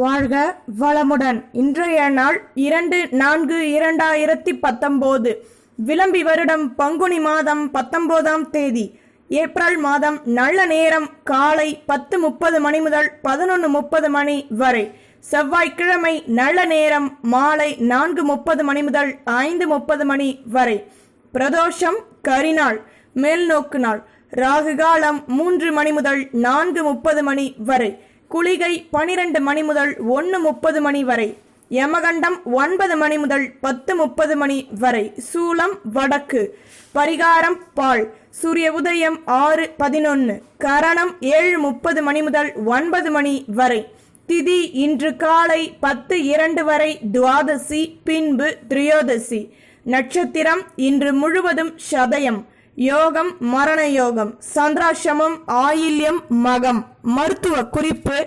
வாழ்க வளமுடன். இன்றைய நாள் இரண்டு நான்கு இரண்டாயிரத்தி பத்தொம்போது. விளம்பி வருடம் பங்குனி மாதம் பத்தொன்பதாம் தேதி. ஏப்ரல் மாதம் நல்ல நேரம் காலை பத்து முப்பது மணி முதல் பதினொன்று முப்பது மணி வரை. செவ்வாய்க்கிழமை நல்ல நேரம் மாலை நான்கு முப்பது மணி முதல் ஐந்து முப்பது மணி வரை. பிரதோஷம் கரிநாள் மேல்நோக்கு நாள். ராகு காலம் மூன்று மணி முதல் நான்கு முப்பது மணி வரை. குளிகை பனிரெண்டு மணி முதல் ஒன்று முப்பது மணி வரை யமகண்டம் ஒன்பது மணி முதல் பத்து முப்பது மணி வரை சூலம் வடக்கு பரிகாரம் பால் சூரிய உதயம் ஆறு பதினொன்று கரணம் ஏழு முப்பது மணி முதல் ஒன்பது மணி வரை திதி இன்று காலை பத்து இரண்டு வரை துவாதசி பின்பு திரியோதசி நட்சத்திரம் இன்று முழுவதும் சதயம். யோகம் மரண யோகம் சந்திராசிரமம் ஆயில்யம் மகம். மருத்துவ குறிப்பு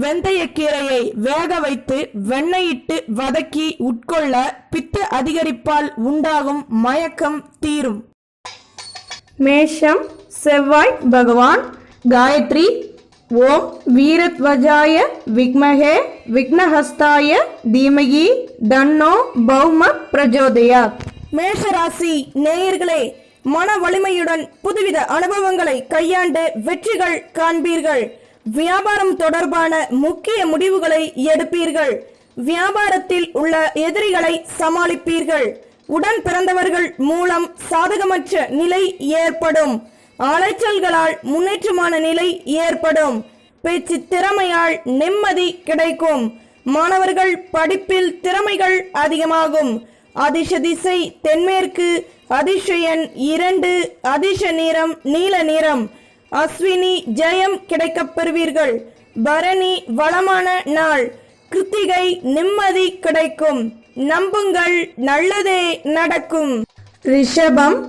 வெந்தயக்கீரையை வேக வைத்து வெண்ணெயிட்டு வதக்கி உட்கொள்ள பித்த அதிகரிப்பால் உண்டாகும் மயக்கம் தீரும். மேஷம் செவ்வாய் பகவான் காயத்ரி ஓம் வீரத்வஜாய விக்மகே விக்னஹஸ்தாய தீமகி தன்னோ பௌம பிரஜோதயாத். மேஷராசி நேயர்களே மன வலிமையுடன் புதுவித அனுபவங்களை கையாண்டு வெற்றிகள் காண்பீர்கள். வியாபாரம் தொடர்பான முக்கிய முடிவுகளை எடுப்பீர்கள். வியாபாரத்தில் உள்ள எதிரிகளை சமாளிப்பீர்கள். உடன் பிறந்தவர்கள் மூலம் சாதகமற்ற நிலை ஏற்படும். அலைச்சல்களால் முன்னேற்றமான நிலை ஏற்படும். பேச்சு திறமையால் நிம்மதி கிடைக்கும். மாணவர்கள் படிப்பில் திறமைகள் அதிகமாகும். அதிர்ஷ திசை தென்மேற்கு அதிர்ஷயன் இரண்டு அதிர்ஷ நிறம் நீல நிறம். அஸ்வினி ஜெயம் கிடைக்கப் பெறுவீர்கள். பரணி வளமான நாள். கிருத்திகை நிம்மதி கிடைக்கும். நம்புங்கள் நல்லதே நடக்கும். ரிஷபம்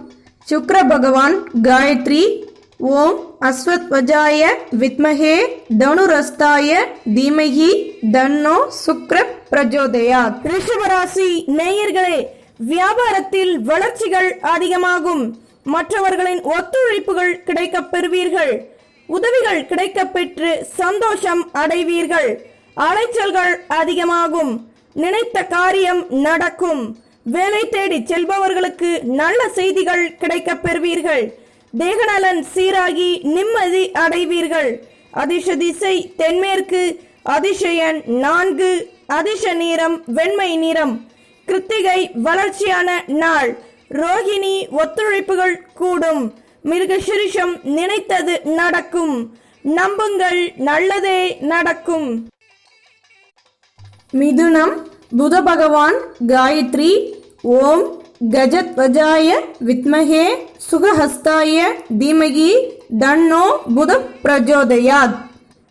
சுக்ர பகவான் காயத்ரி ஓம் அஸ்வத்வஜாய வித்மகே தனுரஸ்தாய தீமகி தன்னோ சுக்ர பிரஜோதயா. ரிஷபராசி நேயர்களே வியாபாரத்தில் வளர்ச்சிகள் அதிகமாகும். மற்றவர்களின் ஒத்துழைப்புகள் கிடைக்கப் பெறுவீர்கள். உதவிகள் கிடைக்க பெற்று சந்தோஷம் அடைவீர்கள். அலைச்சல்கள் அதிகமாகும். நினைத்த காரியம் நடக்கும். வேலை தேடி செல்பவர்களுக்கு நல்ல செய்திகள் கிடைக்கப் பெறுவீர்கள். தேகநலன் சீராகி நிம்மதி அடைவீர்கள். அதிர்ஷ திசை தென்மேற்கு. அதிசயன் நான்கு. அதிர்ஷ நிறம் வெண்மை நிறம். கிருத்திகை வளர்ச்சியான நாள். ரோகிணி ஒத்துழைப்புகள் கூடும். மிருகசிரிஷம் நினைத்தது நடக்கும். நம்புங்கள் நல்லதே நடக்கும். மிதுனம் புத பகவான் காயத்ரி. ஓம் கஜத்வஜாய வித்மகே சுகஹஸ்தாய தீமகி தன்னோ புத பிரஜோதயாத்.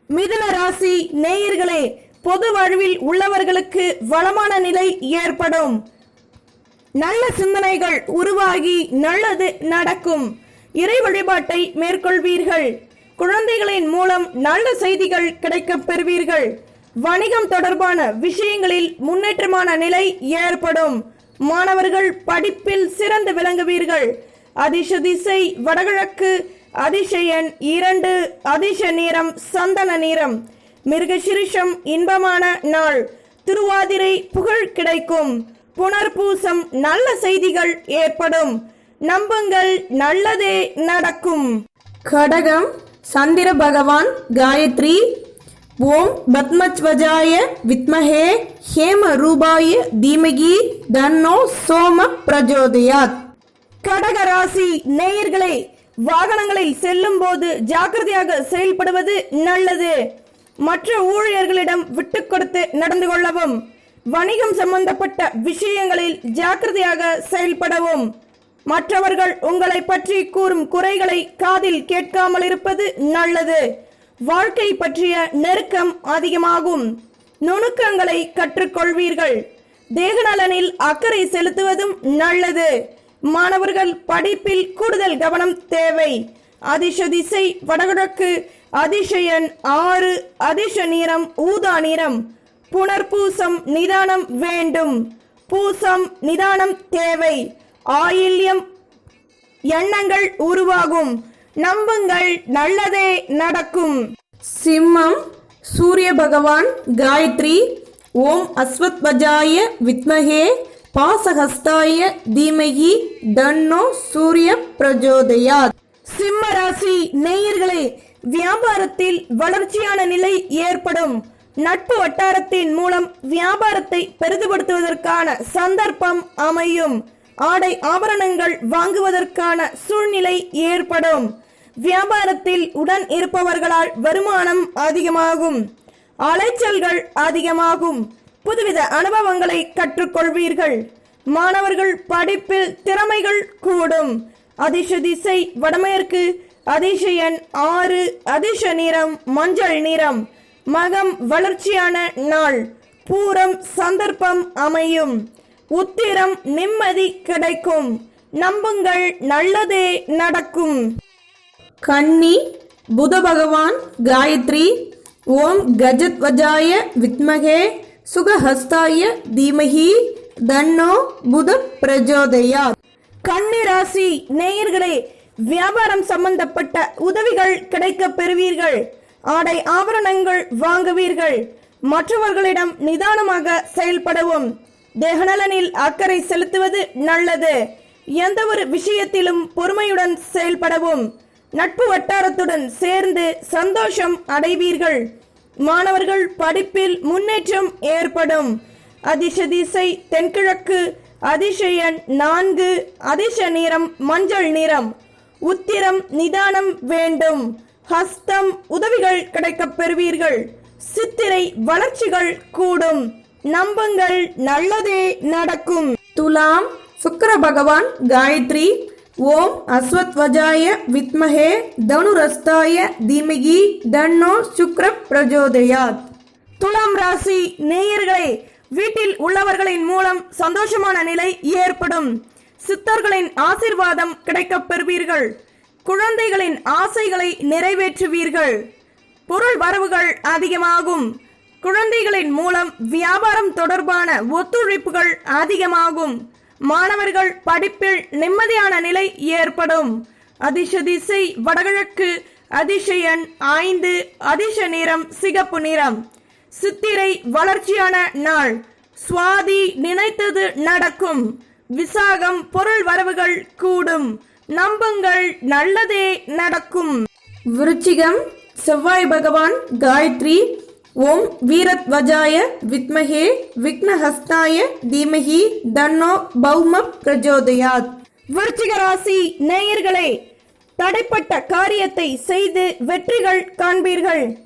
மிதுன ராசி நேயர்களே பொது வாழ்வில் உள்ளவர்களுக்கு வளமான நிலை ஏற்படும். நல்ல சிந்தனைகள் உருவாகி நல்லது நடக்கும். இறை வழிபாட்டை மேற்கொள்வீர்கள். குழந்தைகளின் மூலம் நல்ல செய்திகள் கிடைக்கப் பெறுவீர்கள். வணிகம் தொடர்பான விஷயங்களில் முன்னேற்றமான நிலை ஏற்படும். மாணவர்கள் படிப்பில் சிறந்து விளங்குவீர்கள். அதிர்ஷ திசை வடகிழக்கு அதிசயன் இரண்டு அதிர்ஷ நிறம் சந்தன நிறம் மிருகசிரிஷம் இன்பமான நாள். திருவாதிரை புகழ் கிடைக்கும். புனர்பூசம் நல்ல செய்திகள் ஏற்படும். நம்புங்கள் நல்லதே நடக்கும். கடகம் சந்திர பகவான் காயத்ரி ஓம் பத்மத்வஜாய வித்மஹே ஹேம ரூபாய தீமகி தன்னோ சோம பிரஜோதயாத். கடக ராசி நேயர்களே வாகனங்களில் செல்லும் போது ஜாக்கிரதையாக செயல்படுவது நல்லது. மற்ற ஊழியர்களிடம் விட்டு கொடுத்து நடந்து கொள்ளவும் வணிகம் சம்பந்தப்பட்ட விஷயங்களில் ஜாக்கிரதையாக செயல்படவும். மற்றவர்கள் உங்களை பற்றி கூறும் குறைகளை காதில் கேட்காமல் இருப்பது நல்லது. வாழ்க்கை பற்றிய நெருக்கம் அதிகமாகும். நுணுக்கங்களை கற்றுக்கொள்வீர்கள். தேகநலனில் அக்கறை செலுத்துவதும் நல்லது. மாணவர்கள் படிப்பில் கூடுதல் கவனம் தேவை. அதிர்ஷ திசை வடகிழக்கு அதிசயன் ஆறு அதிர்ஷ நிறம் ஊதா நிறம் புனர்பூசம் நிதானம் வேண்டும். பூசம் நிதானம் தேவை. ஆயில்யம் எண்ணங்கள் உருவாகும். நம்புங்கள் நல்லதே நடக்கும். சிம்மம் சூரிய பகவான் காயத்ரி ஓம் அஸ்வத்வஜாய வித்மகே பாசஹஸ்தாய தீமகி தன்னோ சூரிய பிரஜோதயாத். சிம்ம ராசி நேயர்களே வியாபாரத்தில் வளர்ச்சியான நிலை ஏற்படும். நட்பு வட்டாரத்தின் மூலம் வியாபாரத்தை பெரிதுபடுத்துவதற்கான சந்தர்ப்பம் அமையும். ஆடை ஆபரணங்கள் வாங்குவதற்கான சூழ்நிலை ஏற்படும். வியாபாரத்தில் உடன் இருப்பவர்களால் வருமானம் அதிகமாகும். அலைச்சல்கள் அதிகமாகும். புதுவித அனுபவங்களை கற்றுக்கொள்வீர்கள். மாணவர்கள் படிப்பில் திறமைகள் கூடும். அதிர்ஷ திசை வடமேற்கு அதிசயன் ஆறு அதிர்ஷ நிறம் மஞ்சள் நிறம். மகம் வளர்ச்சியான நாள். பூரம் சந்தர்ப்பம் அமையும். உத்திரம் நிம்மதி கிடைக்கும். நம்புங்கள் நல்லதே நடக்கும். கன்னி புத பகவான் காயத்ரி ஓம் கஜத்வஜாய வித்மகே சுகஹஸ்தாய தீமகி தன்னோ புத பிரஜோதயா கன்னி ராசி நேயர்களே வியாபாரம் சம்பந்தப்பட்ட உதவிகள் கிடைக்கப் பெறுவீர்கள். ஆடை ஆபரணங்கள் வாங்குவீர்கள். மற்றவர்களிடம் நிதானமாக செயல்படவும். தேகநலனில் அக்கறை செலுத்துவது நல்லது. எந்த ஒரு விஷயத்திலும் பொறுமையுடன் செயல்படவும். நட்பு வட்டாரத்துடன் சேர்ந்து சந்தோஷம் அடைவீர்கள். மாணவர்கள் படிப்பில் முன்னேற்றம் ஏற்படும். அதிர்ஷ திசை தென்கிழக்கு அதிசயன் நான்கு அதிர்ஷ நிறம் மஞ்சள் நிறம். உத்திரம் நிதானம் வேண்டும். ஹஸ்தம் உதவிகள் கிடைக்கப் பெறுவீர்கள். சித்திரை வளர்ச்சிகள் கூடும். நம்புங்கள் நல்லதே நடக்கும். துலாம் சுக்கர பகவான் காயத்ரி ஓம் அஸ்வத்வஜாய வித்மஹே தனுரஸ்தாய தீமகி தன்னோ சுக்ர பிரஜோதயாத். துலாம் ராசி நேயர்களே வீட்டில் உள்ளவர்களின் மூலம் சந்தோஷமான நிலை ஏற்படும். சித்தர்களின் ஆசிர்வாதம் கிடைக்கப் பெறுவீர்கள். குழந்தைகளின் ஆசைகளை நிறைவேற்றுவீர்கள். பொருள் வரவுகள் அதிகமாகும். குழந்தைகளின் மூலம் வியாபாரம் தொடர்பான ஒத்துழைப்புகள் அதிகமாகும். மாணவர்கள் படிப்பில் நிம்மதியான நிலை ஏற்படும். அதிர்ஷ திசை வடகிழக்கு அதிசயன் ஐந்து அதிர்ஷ நிறம் சிகப்பு நிறம். சித்திரை வளர்ச்சியான நாள். சுவாதி நினைத்தது நடக்கும். விசாகம் பொருள் வரவுகள் கூடும். நம்புங்கள் நல்லதே நடக்கும். விருச்சிகம் செவ்வாய் பகவான் காயத்ரி ஓம் வீரத்வஜாய வித்மகே விக்னஹஸ்தாய தீமகி தன்னோ பௌம பிரஜோதயாத். விருச்சிக ராசி நேயர்களே தடைப்பட்ட காரியத்தை செய்து வெற்றிகள் காண்பீர்கள்.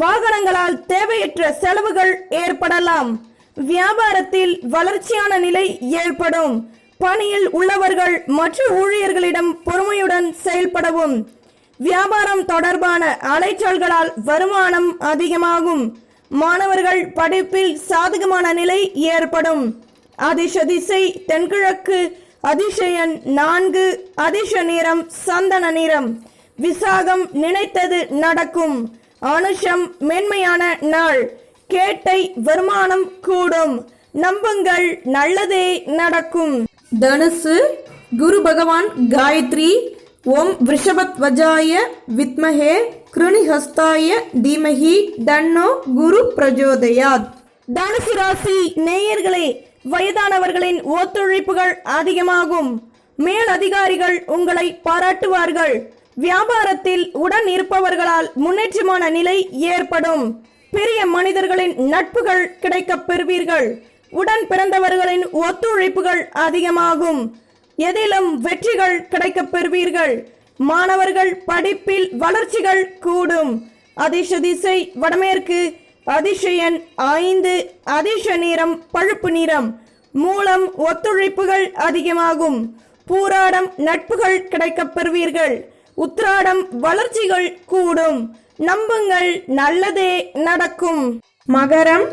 வாகனங்களால் தேவையற்ற செலவுகள் ஏற்படலாம். வியாபாரத்தில் வளர்ச்சியான நிலை ஏற்படும். பணியில் உள்ளவர்கள் மற்ற ஊழியர்களிடம் பொறுமையுடன் செயல்படவும். வியாபாரம் தொடர்பான அலைச்சல்களால் வருமானம் அதிகமாகும். மாணவர்கள் படிப்பில் சாதகமான நிலை ஏற்படும். அதிர்ஷ திசை தென்கிழக்கு அதிசயன் நான்கு அதிர்ஷ நிறம் சந்தன நிறம். விசாகம் நினைத்தது நடக்கும். அனுஷம் மென்மையான நாள். கேட்டை வருமானம் கூடும். நம்புங்கள் நல்லதே நடக்கும். தனுசு குரு பகவான் காயத்ரி ஓம் ரிஷபத்வஜாய வித்மஹே கிருணிஹஸ்தாய தீமஹி தன்னோ குரு பிரஜோதயாத். தனுசு ராசி நேயர்களே வயதானவர்களின் ஒத்துழைப்புகள் அதிகமாகும். மேல் அதிகாரிகள் உங்களை பாராட்டுவார்கள். வியாபாரத்தில் உடன் இருப்பவர்களால் முன்னேற்றமான நிலை ஏற்படும். பெரிய மனிதர்களின் நட்புகள் கிடைக்கப் பெறுவீர்கள். உடன் பிறந்தவர்களின் ஒத்துழைப்புகள் அதிகமாகும். எதிலும் வெற்றிகள் கிடைக்கப் பெறுவீர்கள். மாணவர்கள் படிப்பில் வளர்ச்சிகள் கூடும். அதிர்ஷ திசை வடமேற்கு. அதிசயன் ஐந்து அதிர்ஷ நிறம் பழுப்பு நிறம். மூலம் ஒத்துழைப்புகள் அதிகமாகும். பூராடம் நட்புகள் கிடைக்கப் பெறுவீர்கள். உத்ராடம் வளர்ச்சிகள் கூடும். நம்புங்கள் நல்லதே நடக்கும். மகரம்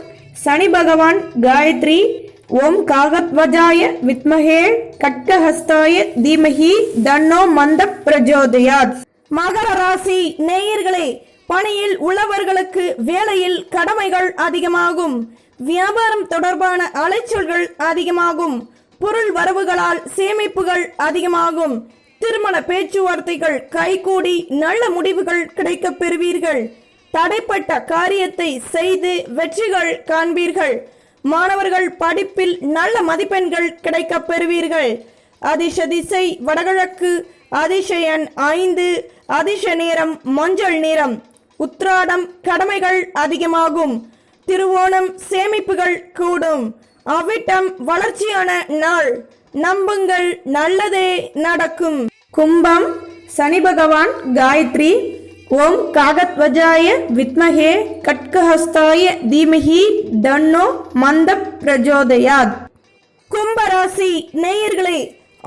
சனி பகவான் காயத்ரி ஓம் காகத்வஜாய வித்மகே கட்கஹஸ்தாய தீமஹி தன்னோ மந்த பிரஜோதயாத். மகர ராசி நேயர்களே பணியில் உள்ளவர்களுக்கு வேலையில் கடமைகள் அதிகமாகும். வியாபாரம் தொடர்பான அலைச்சல்கள் அதிகமாகும். பொருள் வரவுகளால் சேமிப்புகள் அதிகமாகும். திருமண பேச்சுவார்த்தைகள் கைகூடி நல்ல முடிவுகள் கிடைக்கப் பெறுவீர்கள். தடைப்பட்ட காரியத்தை செய்து வெற்றிகள் காண்பீர்கள். மாணவர்கள் படிப்பில் நல்ல மதிப்பெண்கள் கிடைக்கப் பெறுவீர்கள். அதிர்ஷ திசை வடகிழக்கு அதிசயன் ஐந்து அதிர்ஷ நேரம் மஞ்சள் நிறம். உத்ராடம் கடமைகள் அதிகமாகும். திருவோணம் சேமிப்புகள் கூடும். அவ்விட்டம் வளர்ச்சியான நாள். நம்புங்கள் நல்லதே நடக்கும். கும்பம் சனி பகவான் காயத்ரி ஓம் காகத்வஜாய வித்மகே கட்கஹஸ்தாய தீமஹி தன்னோ மந்த பிரஜோதயாத். கும்பராசி நேயர்களே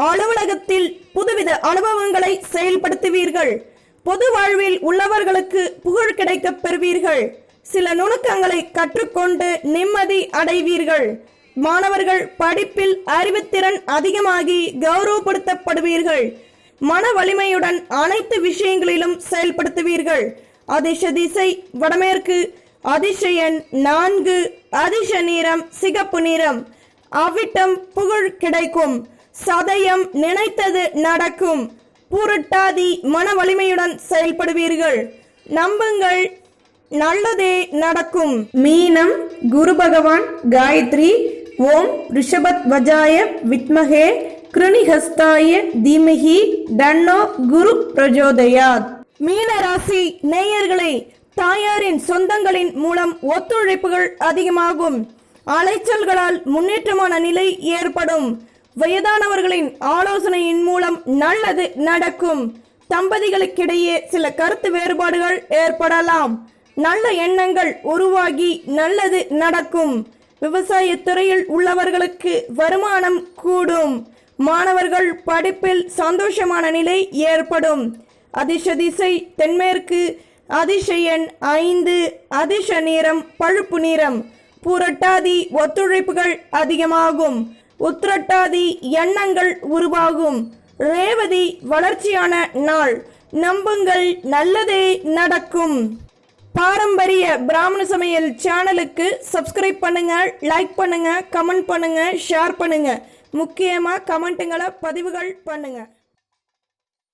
அலுவலகத்தில் புதுவித அனுபவங்களை செயல்படுத்துவீர்கள். பொது வாழ்வில் உள்ளவர்களுக்கு புகழ் கிடைக்க பெறுவீர்கள். சில நுணுக்கங்களை கற்றுக்கொண்டு நிம்மதி அடைவீர்கள். மாணவர்கள் படிப்பில் அறிவுத்திறன் அதிகமாகி கௌரவப்படுத்தப்படுவீர்கள். மன வலிமையுடன் அனைத்து விஷயங்களிலும் செயல்படுத்துவீர்கள். அதிர்ஷ திசை வடமேற்கு. அதிசயன் நான்கு. அதிர்ஷ நிறம் சிகப்பு நிறம். அவிட்டம் புகழ் கிடைக்கும். சதயம் நினைத்தது நடக்கும். பூரட்டாதி மன வலிமையுடன் செயல்படுவீர்கள். நம்புங்கள் நல்லதே நடக்கும். மீனம் குரு பகவான் காயத்ரி ஓம் ரிஷபத் வஜாய வித்மகே. கிருணிஹஸ்தாய தீமகி தன்னோ குரு பிரஜோதயாத். மீனராசி நேயர்களே தாயாரின் சொந்தங்களின் மூலம் ஒத்துழைப்புகள் அதிகமாகும். அலைச்சல்களால் முன்னேற்றமான நிலை ஏற்படும். வயதானவர்களின் ஆலோசனையின் மூலம் நல்லது நடக்கும். தம்பதிகளுக்கிடையே சில கருத்து வேறுபாடுகள் ஏற்படலாம். நல்ல எண்ணங்கள் உருவாகி நல்லது நடக்கும். விவசாய துறையில் உள்ளவர்களுக்கு வருமானம் கூடும். மாணவர்கள் படிப்பில் சந்தோஷமான நிலை ஏற்படும். அதிர்ஷ திசை தென்மேற்கு. அதிர்ஷ எண் ஐந்து. அதிர்ஷ நிறம் பழுப்பு நிறம். பூரட்டாதி ஒத்துழைப்புகள் அதிகமாகும். உத்திரட்டாதி எண்ணங்கள் உருவாகும். ரேவதி வளர்ச்சியான நாள். நம்புங்கள் நல்லதே நடக்கும். பாரம்பரிய பிராமண சமையல் சேனலுக்கு சப்ஸ்கிரைப் பண்ணுங்க லைக் பண்ணுங்க கமெண்ட் பண்ணுங்க ஷேர் பண்ணுங்க. முக்கியமாக கமெண்ட்டுங்களை பதிவுகள் பண்ணுங்கள்